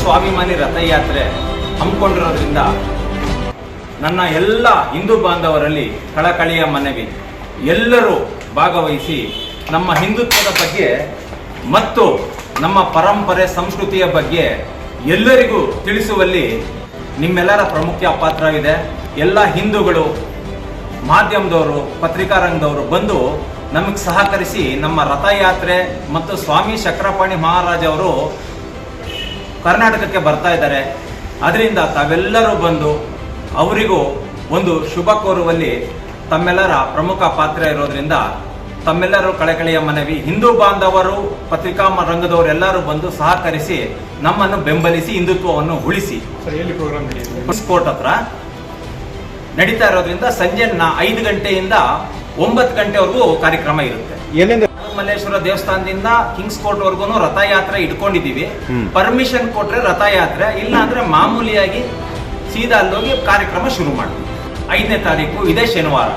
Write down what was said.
ಸ್ವಾಭಿಮಾನಿ ರಥಯಾತ್ರೆ ಹಮ್ಮಿಕೊಂಡಿರೋದ್ರಿಂದ ನನ್ನ ಎಲ್ಲ ಹಿಂದೂ ಬಾಂಧವರಲ್ಲಿ ಕಳಕಳಿಯ ಮನವಿ. ಎಲ್ಲರೂ ಭಾಗವಹಿಸಿ ನಮ್ಮ ಹಿಂದುತ್ವದ ಬಗ್ಗೆ ಮತ್ತು ನಮ್ಮ ಪರಂಪರೆ ಸಂಸ್ಕೃತಿಯ ಬಗ್ಗೆ ಎಲ್ಲರಿಗೂ ತಿಳಿಸುವಲ್ಲಿ ನಿಮ್ಮೆಲ್ಲರ ಪ್ರಮುಖ ಪಾತ್ರವಿದೆ ಎಲ್ಲ ಹಿಂದೂಗಳು, ಮಾಧ್ಯಮದವರು ಪತ್ರಿಕಾ ರಂಗದವರು ಬಂದು ನಮಗೆ ಸಹಕರಿಸಿ ನಮ್ಮ ರಥಯಾತ್ರೆ ಮತ್ತು ಸ್ವಾಮಿ ಚಕ್ರಪಾಣಿ ಮಹಾರಾಜ ಅವರು ಕರ್ನಾಟಕಕ್ಕೆ ಬರ್ತಾ ಇದ್ದಾರೆ. ಅದರಿಂದ ತಾವೆಲ್ಲರೂ ಬಂದು ಅವರಿಗೂ ಒಂದು ಶುಭ ಕೋರುವಲ್ಲಿ ತಮ್ಮೆಲ್ಲರ ಪ್ರಮುಖ ಪಾತ್ರ ಇರೋದ್ರಿಂದ ತಮ್ಮೆಲ್ಲರೂ ಕಳಕಳಿಯ ಮನವಿ ಹಿಂದೂ ಬಾಂಧವರು ಪತ್ರಿಕಾ ರಂಗದವರೆಲ್ಲರೂ ರಂಗದವರು ಎಲ್ಲರೂ ಬಂದು ಸಹಕರಿಸಿ ನಮ್ಮನ್ನು ಬೆಂಬಲಿಸಿ ಹಿಂದುತ್ವವನ್ನು ಉಳಿಸಿ. ಕೋರ್ಟ್ ಹತ್ರ ನಡೀತಾ ಇರೋದ್ರಿಂದ ಸಂಜೆ ನಾ ಐದು ಗಂಟೆಯಿಂದ ಒಂಬತ್ತು ಗಂಟೆವರೆಗೂ ಕಾರ್ಯಕ್ರಮ ಇರುತ್ತೆ. ಎಲ್ಲಿಂದ ಮಲ್ಲೇಶ್ವರ ದೇವಸ್ಥಾನದಿಂದ ಕಿಂಗ್ಸ್ ಕೋರ್ಟ್ ವರ್ಗೂ ರಥಯಾತ್ರೆ ಇಟ್ಕೊಂಡಿದೀವಿ. ಪರ್ಮಿಷನ್ ಕೊಟ್ರೆ ರಥಯಾತ್ರೆ ಇಲ್ಲ ಅಂದ್ರೆ ಮಾಮೂಲಿಯಾಗಿ ಸೀದಾ ಅಲ್ಲೋಗಿ ಕಾರ್ಯಕ್ರಮ ಶುರು ಮಾಡ್ತೀವಿ ಐದನೇ ತಾರೀಕು, ಇದೇ ಶನಿವಾರ